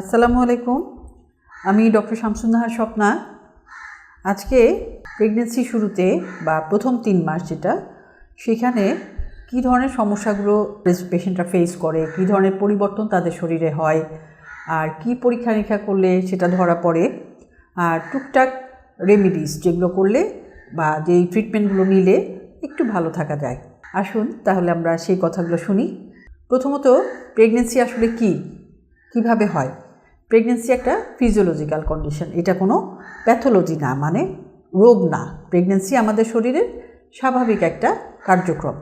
আসসালামু আলাইকুম। আমি ডক্টর শামসুন্নাহার স্বপ্না। আজকে প্রেগনেন্সি শুরুতে বা প্রথম তিন মাস যেটা, সেখানে কী ধরনের সমস্যাগুলো পেশেন্টরা ফেস করে, কী ধরনের পরিবর্তন তাদের শরীরে হয়, আর কি পরীক্ষা নিরীক্ষা করলে সেটা ধরা পড়ে, আর টুকটাক রেমিডিস যেগুলো করলে বা যেই ট্রিটমেন্টগুলো নিলে একটু ভালো থাকা যায়। আসুন তাহলে আমরা সেই কথাগুলো শুনি। প্রথমত প্রেগনেন্সি আসলে কী? কীভাবে হয়? প্রেগনেন্সি একটা ফিজিওলজিক্যাল কন্ডিশন এটা কোনো প্যাথোলজি না মানে রোগ না। প্রেগনেন্সি আমাদের শরীরের স্বাভাবিক একটা কার্যক্রম।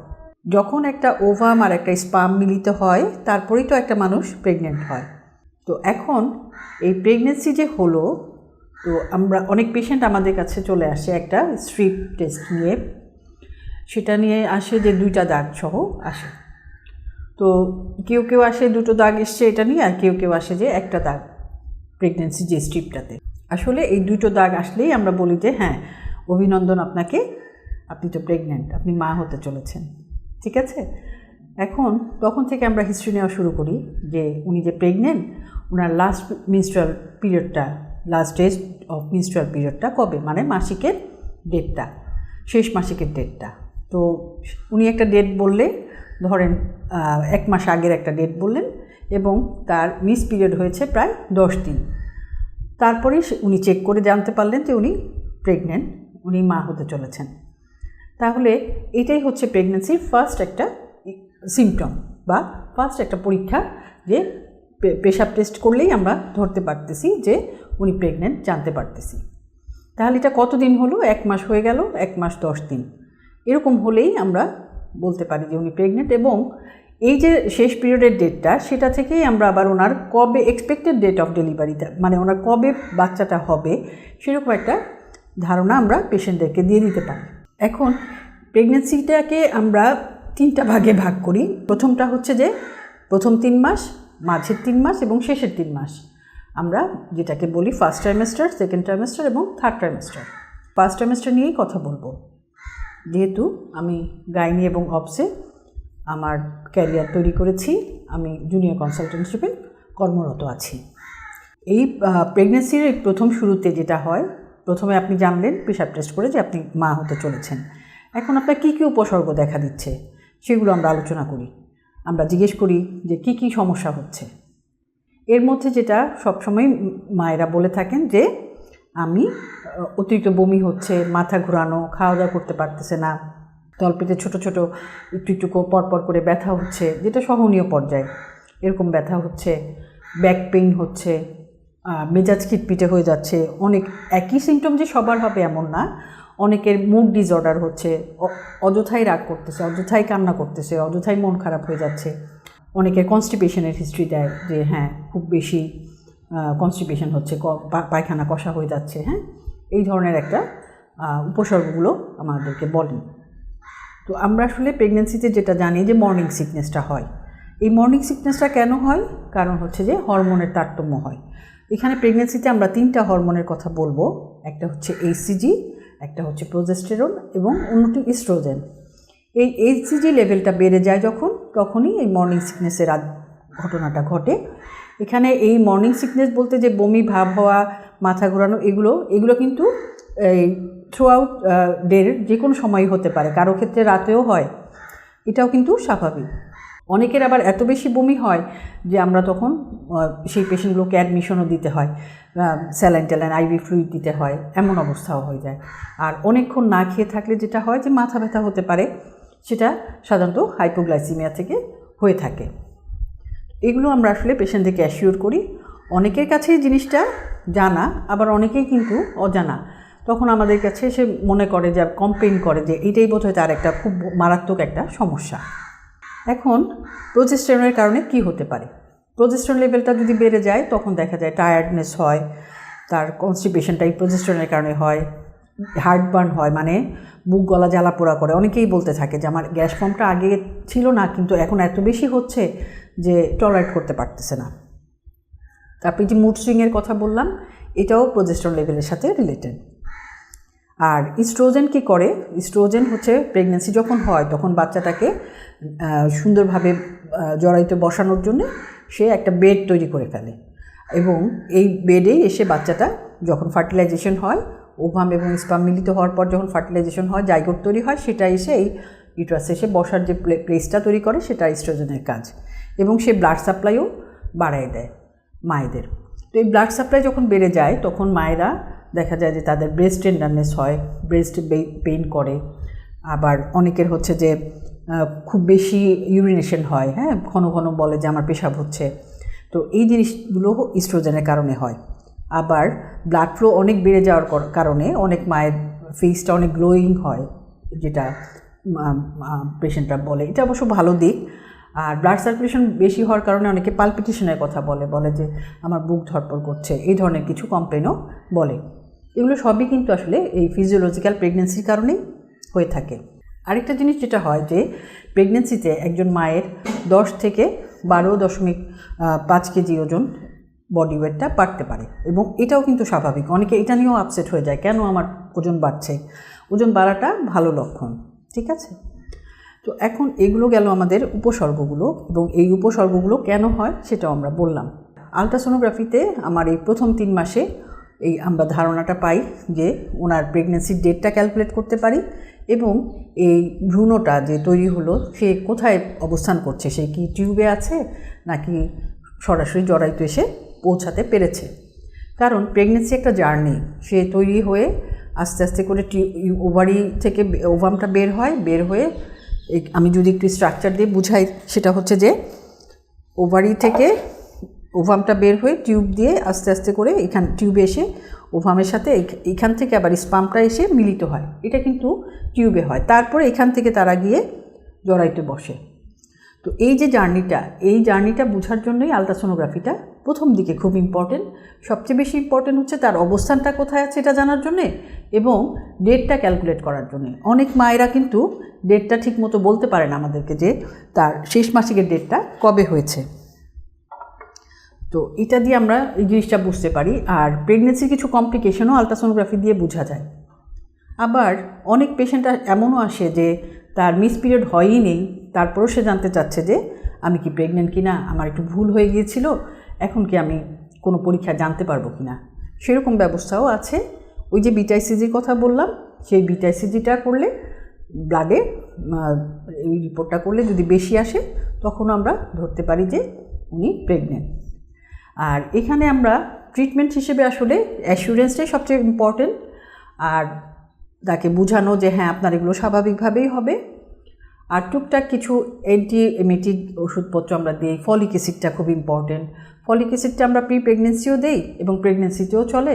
যখন একটা ওভাম আর একটা স্পাম মিলিত হয়, তারপরেই তো একটা মানুষ প্রেগনেন্ট হয়। তো এখন এই প্রেগনেন্সি যে হলো, তো আমরা, অনেক পেশেন্ট আমাদের কাছে চলে আসে একটা স্ট্রিপ টেস্ট নিয়ে। সেটা নিয়ে আসে যে দুইটা দাগ সহ আসে। তো কেউ কেউ আসে দুটো দাগ এসছে এটা নিয়ে, আর কেউ কেউ আসে যে একটা দাগ। প্রেগনেন্সি যে স্ট্রিপটাতে আসলে এই দুটো দাগ আসলেই আমরা বলি যে হ্যাঁ অভিনন্দন আপনাকে, আপনি তো প্রেগনেন্ট আপনি মা হতে চলেছেন। ঠিক আছে? এখন তখন থেকে আমরা হিস্ট্রি নেওয়া শুরু করি যে, উনি যে প্রেগনেন্ট ওনার লাস্ট মিনস্ট্রাল পিরিয়ডটা লাস্ট ডেজ অফ মিনস্ট্রাল পিরিয়ডটা কবে? মানে মাসিকের ডেটটা শেষ মাসিকের ডেটটা তো উনি একটা ডেট বললে ধরেন এক মাস আগের একটা ডেট বললেন এবং তার মিস পিরিয়ড হয়েছে প্রায় দশ দিন। তারপরেই উনি চেক করে জানতে পারলেন যে উনি প্রেগনেন্ট উনি মা হতে চলেছেন। তাহলে এটাই হচ্ছে প্রেগনেন্সির ফার্স্ট একটা সিমটম বা ফার্স্ট একটা পরীক্ষা যে পেশাব টেস্ট করলেই আমরা ধরতে পারতেছি যে উনি প্রেগনেন্ট জানতে পারতেছি। তাহলে এটা কতদিন হলো? এক মাস হয়ে গেল, এক মাস দশ দিন। এরকম হলেই আমরা বলতে পারি যে উনি প্রেগনেন্ট এবং এই যে শেষ পিরিয়ডের ডেটটা সেটা থেকেই আমরা আবার ওনার কবে এক্সপেক্টেড ডেট অফ ডেলিভারিটা মানে ওনার কবে বাচ্চাটা হবে, সেরকম একটা ধারণা আমরা পেশেন্টদেরকে দিয়ে দিতে পারি। এখন প্রেগনেন্সিটাকে আমরা তিনটা ভাগে ভাগ করি। প্রথমটা হচ্ছে যে প্রথম তিন মাস, মাঝের তিন মাস এবং শেষের তিন মাস। আমরা যেটাকে বলি ফার্স্ট ট্রাইমেস্টার সেকেন্ড ট্রাইমেস্টার এবং থার্ড ট্রাইমেস্টার ফার্স্ট ট্রাইমেস্টার নিয়েই কথা বলব। যেহেতু আমি গাইনি এবং অপসে আমার ক্যারিয়ার তৈরি করেছি। আমি জুনিয়র কনসালটেন্ট হিসেবে কর্মরত আছি। এই প্রেগনেন্সির এই প্রথম শুরুতে যেটা হয়, প্রথমে আপনি জানলেন পেশাব টেস্ট করে যে আপনি মা হতে চলেছেন। এখন আপনার কী কী উপসর্গ দেখা দিচ্ছে, সেগুলো আমরা আলোচনা করি। আমরা জিজ্ঞেস করি যে কী কী সমস্যা হচ্ছে। এর মধ্যে যেটা সবসময় মায়েরা বলে থাকেন যে, আমি অতিরিক্ত বমি হচ্ছে, মাথা ঘোরানো খাওয়া দাওয়া করতে পারতেছে না তলপেটে ছোট ছোট একটু একটু পরপর করে ব্যথা হচ্ছে, যেটা সহনীয় পর্যায়ে। এরকম ব্যথা হচ্ছে ব্যাক পেইন হচ্ছে মেজাজ খিটপিটে হয়ে যাচ্ছে, অনেক একই সিমটম যে সবার হবে এমন না, অনেকের মুড ডিসঅর্ডার হচ্ছে অযথাই রাগ করতেছে, অযথাই কান্না করতেছে, অযথাই মন খারাপ হয়ে যাচ্ছে। অনেকের কনস্টিপেশনের হিস্ট্রি দেয় যে হ্যাঁ খুব বেশি কনস্টিপেশন হচ্ছে পায়খানা কষা হয়ে যাচ্ছে হ্যাঁ? এই ধরনের একটা উপসর্গগুলো আমাদেরকে বলেন। তো আমরা আসলে প্রেগনেন্সিতে যেটা জানি যে মর্নিং সিকনেসটা হয়। এই মর্নিং সিকনেসটা কেন হয়? কারণ হচ্ছে যে হরমোনের তারতম্য হয়। এখানে প্রেগনেন্সিতে আমরা তিনটা হরমোনের কথা বলব। একটা হচ্ছে এইসিজি একটা হচ্ছে প্রোজেস্টেরন এবং অন্যটি ইস্ট্রোজেন এই এইচসিজি লেভেলটা বেড়ে যায় যখন, তখনই এই মর্নিং সিকনেসের ঘটনাটা ঘটে। এখানে এই মর্নিং সিকনেস বলতে যে বমি, ভাব হওয়া, মাথা ঘোরানো, এগুলো এগুলো কিন্তু এই থ্রু আউট ডের যে কোনো সময় হতে পারে, কারও ক্ষেত্রে রাতেও হয়, এটাও কিন্তু স্বাভাবিক। অনেকের আবার এত বেশি বমি হয় যে আমরা তখন সেই পেশেন্টগুলোকে অ্যাডমিশনও দিতে হয় স্যালাইন ট্যালাইন আইভি ফ্লুইড দিতে হয়, এমন অবস্থাও হয়ে যায়। আর অনেকক্ষণ না খেয়ে থাকলে যেটা হয় যে মাথা ব্যথা হতে পারে, সেটা সাধারণত হাইপোগ্লাইসিমিয়া থেকে হয়ে থাকে। এগুলো আমরা আসলে পেশেন্টদেরকে অ্যাসিওর করি। অনেকের কাছে জিনিসটা জানা, আবার অনেকেই কিন্তু অজানা। তখন আমাদের কাছে সে মনে করে যে কমপ্লেন করে যে, এটাই বোধহয় তার একটা খুব মারাত্মক একটা সমস্যা। এখন প্রোজেস্টেরনের কারণে কি হতে পারে? প্রোজেস্টেরন লেভেলটা যদি বেড়ে যায়, তখন দেখা যায় টায়ার্ডনেস হয়, তার কনস্টিপেশনটা এই প্রোজেস্টেরনের কারণে হয় হার্ট বার্ন হয় মানে বুক গলা জ্বালা পোড়া করে। অনেকেই বলতে থাকে যে, আমার গ্যাস ফর্মটা আগে ছিল না, কিন্তু এখন এত বেশি হচ্ছে যে টলারেট করতে পারতেছে না। তারপরে যে মুড সুইংয়ের কথা বললাম, এটাও প্রোজেস্ট্রন লেভেলের সাথে রিলেটেড আর ইস্ট্রোজেন কি করে? ইস্ট্রোজেন হচ্ছে প্রেগনেন্সি যখন হয়, তখন বাচ্চাটাকে সুন্দরভাবে জড়াইতে বসানোর জন্য সে একটা বেড তৈরি করে ফেলে। এবং এই বেডে এসে বাচ্চাটা যখন ফার্টিলাইজেশন হয় ওভাম এবং স্পাম মিলিত হওয়ার পর যখন ফার্টিলাইজেশন হয় জাইগোট তৈরি হয়, সেটা এসে এই ইউট্রাসে এসে বসার যে প্লেসটা তৈরি করে, সেটা ইস্ট্রোজেনের কাজ। এবং সে ব্লাড সাপ্লাইও বাড়ায় দেয় মায়েদের। তো এই ব্লাড সাপ্লাই যখন বেড়ে যায়, তখন মায়েরা দেখা যায় যে তাদের ব্রেস্ট টেন্ডারনেস হয় ব্রেস্ট পেইন করে। আবার অনেকের হচ্ছে যে খুব বেশি ইউরিনেশন হয় হ্যাঁ? ঘন ঘন বলে যে আমার পেশাব হচ্ছে। তো এই জিনিসগুলো ইস্ট্রোজেনের কারণে হয়। আবার ব্লাড ফ্লো অনেক বেড়ে যাওয়ার কারণে অনেক মায়ের ফেসটা অনেক গ্লোয়িং হয়, যেটা পেশেন্টরা বলে। এটা অবশ্য ভালো দিক। আর ব্লাড সার্কুলেশন বেশি হওয়ার কারণে অনেকে পালপিটেশনের কথা বলে বলে যে আমার বুক ধরপড় করছে, এই ধরনের কিছু কমপ্লেনও বলে। এগুলো সবই কিন্তু আসলে এই ফিজিওলজিক্যাল প্রেগনেন্সির কারণেই হয়ে থাকে। আরেকটা জিনিস যেটা হয় যে প্রেগনেন্সিতে একজন মায়ের দশ থেকে বারো দশমিক পাঁচ কেজি ওজন বডি ওয়েটটা বাড়তে পারে এবং এটাও কিন্তু স্বাভাবিক। অনেকে এটা নিয়েও আপসেট হয়ে যায়, কেন আমার ওজন বাড়ছে? ওজন বাড়াটা ভালো লক্ষণ, ঠিক আছে? তো এখন এগুলো গেল আমাদের উপসর্গগুলো এবং এই উপসর্গগুলো কেন হয় সেটাও আমরা বললাম। আলট্রাসোনোগ্রাফিতে আমার এই প্রথম তিন মাসে এই আমরা ধারণাটা পাই যে ওনার প্রেগনেন্সির ডেটটা ক্যালকুলেট করতে পারি এবং এই ভ্রূণটা যে তৈরি হলো, সে কোথায় অবস্থান করছে? সে কি টিউবে আছে নাকি সরাসরি জরাইতে এসে পৌঁছাতে পেরেছে? কারণ প্রেগনেন্সি একটা জার্নি সে তৈরি হয়ে আস্তে আস্তে করে ওভারি থেকে ওভামটা বের হয়, বের হয়ে আমি যদি একটু স্ট্রাকচার দিয়ে বুঝাই, সেটা হচ্ছে যে ওভারি থেকে ওভামটা বের হয়ে টিউব দিয়ে আস্তে আস্তে করে এখান, টিউবে এসে ওভামের সাথে এখান থেকে আবার স্পাম্পটা এসে মিলিত হয়। এটা কিন্তু টিউবে হয়। তারপরে এখান থেকে তারা গিয়ে জড়াইতে বসে। তো এই যে জার্নিটা, এই জার্নিটা বোঝার জন্যই আলট্রাসোনোগ্রাফিটা প্রথম দিকে খুব ইম্পর্টেন্ট সবচেয়ে বেশি ইম্পর্টেন্ট হচ্ছে তার অবস্থানটা কোথায় আছে এটা জানার জন্যে এবং ডেটটা ক্যালকুলেট করার জন্যে। অনেক মায়েরা কিন্তু ডেটটা ঠিক মতো বলতে পারে না আমাদেরকে যে তার শেষ মাসিকের ডেটটা কবে হয়েছে। তো এটা দিয়ে আমরা এই জিনিসটা বুঝতে পারি। আর প্রেগনেন্সির কিছু কমপ্লিকেশনও আলট্রাসোনোগ্রাফি দিয়ে বোঝা যায়। আবার অনেক পেশেন্ট এমনও আসে যে তার মিস পিরিয়ড হয়ই নেই, তারপরেও সে জানতে চাচ্ছে যে আমি কি প্রেগনেন্ট কি না আমার একটু ভুল হয়ে গিয়েছিল, এখন কি আমি কোনো পরীক্ষা জানতে পারব কি না সেরকম ব্যবস্থাও আছে। ওই যে বিটাইসিজির কথা বললাম, সেই বিটাইসিজিটা করলে ব্লাডে এই রিপোর্টটা করলে যদি বেশি আসে, তখন আমরা ধরতে পারি যে উনি প্রেগনেন্ট আর এখানে আমরা ট্রিটমেন্ট হিসেবে আসলে অ্যাসুরেন্সটাই সবচেয়ে ইম্পর্টেন্ট আর তাকে বোঝানো যে হ্যাঁ আপনার এগুলো স্বাভাবিকভাবেই হবে। আর টুকটাক কিছু অ্যান্টি এমিটিক ওষুধপত্র আমরা দিই ফলিক অ্যাসিডটা খুব ইম্পর্টেন্ট ফলিক অ্যাসিডটা আমরা প্রি প্রেগনেন্সিও দেই এবং প্রেগনেন্সিতেও চলে।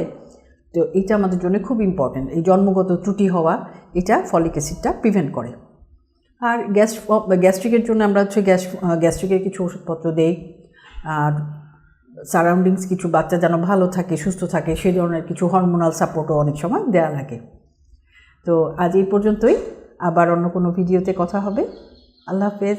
তো এটা আমাদের জন্য খুব ইম্পর্টেন্ট এই জন্মগত ত্রুটি হওয়া, এটা ফলিক অ্যাসিডটা প্রিভেন্ট করে। আর গ্যাস গ্যাস্ট্রিকের জন্য আমরা হচ্ছে গ্যাস গ্যাস্ট্রিকের কিছু ওষুধপত্র দেই। আর সারাউন্ডিংস কিছু বাচ্চা যেন ভালো থাকে, সুস্থ থাকে, সেই ধরনের কিছু হরমোনাল সাপোর্টও অনেক সময় দেওয়া লাগে। তো আজ এই পর্যন্তই। আবার অন্য কোনো ভিডিওতে কথা হবে। আল্লাহ হাফেজ।